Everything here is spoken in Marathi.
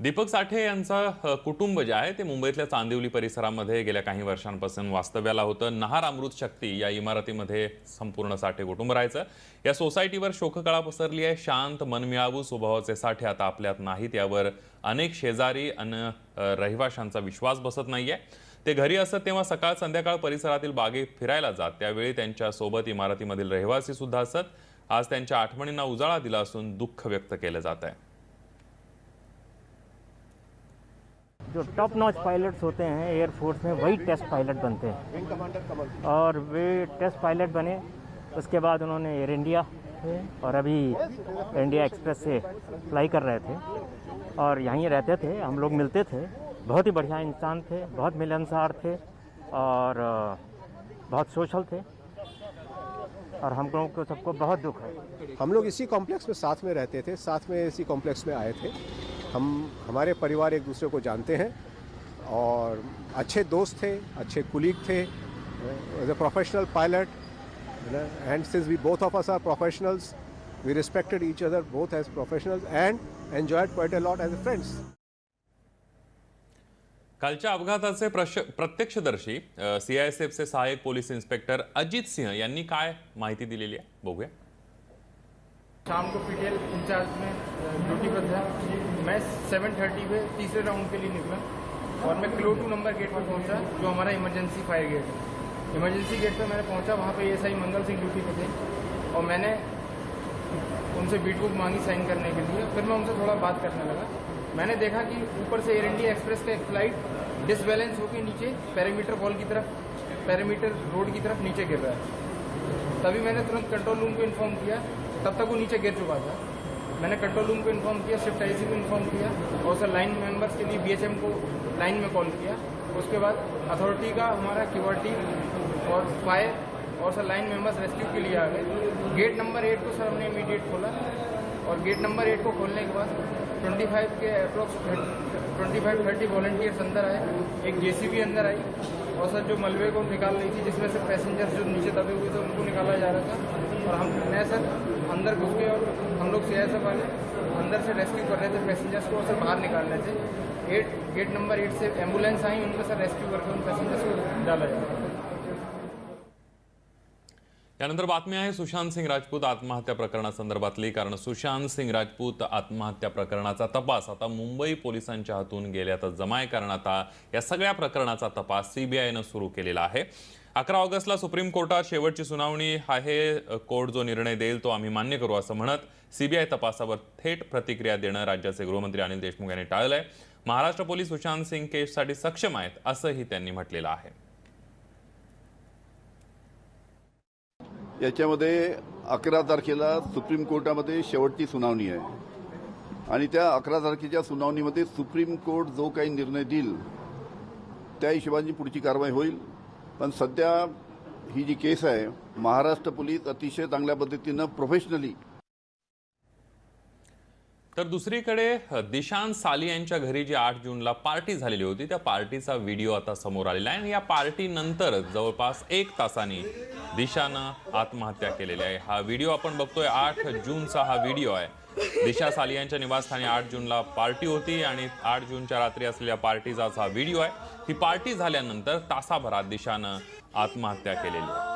दीपक साठे यांचं कुटुंब जे आहे ते मुंबईतल्या चांदिवली परिसरामध्ये गेल्या काही वर्षांपासून वास्तव्याला होतं. नहार अमृत शक्ती या इमारतीमध्ये संपूर्ण साठे कुटुंब राहायचं. या सोसायटीवर शोककळा पसरली आहे. शांत मनमिळावू स्वभावाचे साठे आता आपल्यात नाहीत. यावर अनेक शेजारी अन रहिवाशांचा विश्वास बसत नाहीये. ते घरी असत तेव्हा सकाळ संध्याकाळ परिसरातील बागे फिरायला जात. त्यावेळी त्यांच्यासोबत इमारतीमधील रहिवासी सुद्धा असत. आज त्यांच्या आठवणींना उजाळा दिला असून दुःख व्यक्त केलं जात आहे. जो टॉप नॉच पायलट्स होते हैं एयरफोर्स में, वही टेस्ट पायलट बनते हैं। और वे टेस्ट पायलट बने, उसके बाद उन्होंने एयर इंडिया और अभी इंडिया एक्सप्रेस से फ्लाई कर रहे थे। और यहीं रहते थे, हम लोग मिलते थे। बहुत ही बढ़िया इंसान थे, बहुत मिलनसार थे और बहुत सोशल थे। और हम लोगों को सबको बहुत दुख है। हम लोग इसी कॉम्प्लेक्स में साथ में रहते थे, साथ में इसी कॉम्प्लेक्स में आए थे। हम, हमारे परिवार एक दूसरे को जानते हैं और अच्छे दोस्त थे, अच्छे कुलीग थे as a professional pilot and since we both of us are professionals we respected each other both as professionals and enjoyed quite a lot as a friends कालच्या अपघाताचे प्रत्यक्षदर्शी सीआयएसएफचे सहाय्यक पोलीस इन्स्पेक्टर अजित सिंह यांनी काय माहिती दिलेली आहे? बघूया. शाम को पीटीएल इंचार्ज में ड्यूटी पर था। मैं सेवन थर्टी पे तीसरे राउंड के लिए निकला और मैं क्लो टू नंबर गेट पर पहुँचा, जो हमारा इमरजेंसी फायर गेट है। इमरजेंसी गेट पे मैंने पहुँचा, वहाँ पे एसआई मंगल सिंह ड्यूटी पे थे और मैंने उनसे बीट बुक मांगी साइन करने के लिए। फिर मैं उनसे थोड़ा बात करने लगा। मैंने देखा कि ऊपर से एयर इंडिया एक्सप्रेस का एक फ़्लाइट डिसबैलेंस होकर नीचे पैरामीटर वॉल की तरफ़ पैरामीटर रोड की तरफ़ नीचे गिर रहा है। तभी मैंने तुरंत कंट्रोल रूम को इन्फॉर्म किया तब तक वो नीचे गिर चुका था। मैंने कंट्रोल रूम को इन्फॉर्म किया शिफ्ट आईसी को इन्फॉर्म किया और सर लाइन मेंबर्स के लिए बीएचएम को लाइन में कॉल किया। उसके बाद अथॉरिटी का हमारा क्यूआरटी और फायर और सर लाइन मेंबर्स रेस्क्यू के लिए आ गए। गेट नंबर एट को सर हमने इमीडिएट खोला और गेट नंबर एट को खोलने के बाद 25 के अप्रोक्स 25 30 वॉलंटियर्स अंदर आए। एक जेसीबी अंदर आई और सर जो मलबे को निकाल रही थी, जिसमें से पैसेंजर्स जो नीचे दबे हुए थे, उनको निकाला जा रहा था। और हम, मैं सर अंदर घुस गए और हम लोग सी वाले अंदर से रेस्क्यू कर रहे थे पैसेंजर्स को और सर बाहर निकाल रहे थे एट गेट नंबर एट से एम्बुलेंस आई उनको सर रेस्क्यू करके उन पैसेंजर्स को डाला जा यानंतर बातमी आहे सुशांत सिंग राजपूत आत्महत्या प्रकरणासंदर्भातली कारण सुशांत सिंग राजपूत आत्महत्या प्रकरणाचा तपास आता मुंबई पोलिसांच्या हातून गेल्या तर जमाय कारण आता या सगळ्या प्रकरणाचा तपास सीबीआयनं सुरू केलेला आहे. अकरा ऑगस्टला सुप्रीम कोर्टात शेवटची सुनावणी आहे. कोर्ट जो निर्णय देईल तो आम्ही मान्य करू असं म्हणत सीबीआय तपासावर थेट प्रतिक्रिया देणं राज्याचे गृहमंत्री अनिल देशमुख यांनी टाळलंय. महाराष्ट्र पोलीस सुशांत सिंग केससाठी सक्षम आहेत असंही त्यांनी म्हटलेलं आहे. याच्यामध्ये अकरा तारखेला सुप्रीम कोर्टामध्ये शेवटची सुनावणी आहे. आणि त्या अकरा तारखेच्या सुनावणीमध्ये सुप्रीम कोर्ट जो काही निर्णय देईल त्या हिशोबाने पुढची कारवाई होईल. पण सध्या ही जी केस आहे महाराष्ट्र पोलीस अतिशय चांगल्या पद्धतीनं प्रोफेशनली तर दुसरीकडे दिशांत साली यांच्या घरी जी आठ जूनला पार्टी झालेली होती त्या पार्टीचा व्हिडिओ आता समोर आलेला आहे आणि या पार्टीनंतर जवळपास एक तासाने दिशानं आत्महत्या केलेली आहे. हा व्हिडिओ आपण बघतोय आठ जूनचा हा व्हिडिओ आहे. दिशा साली यांच्या निवासस्थानी आठ जूनला पार्टी होती आणि आठ जूनच्या रात्री असलेल्या पार्टीचा हा व्हिडिओ आहे. ही पार्टी झाल्यानंतर तासाभरात दिशानं आत्महत्या केलेली आहे.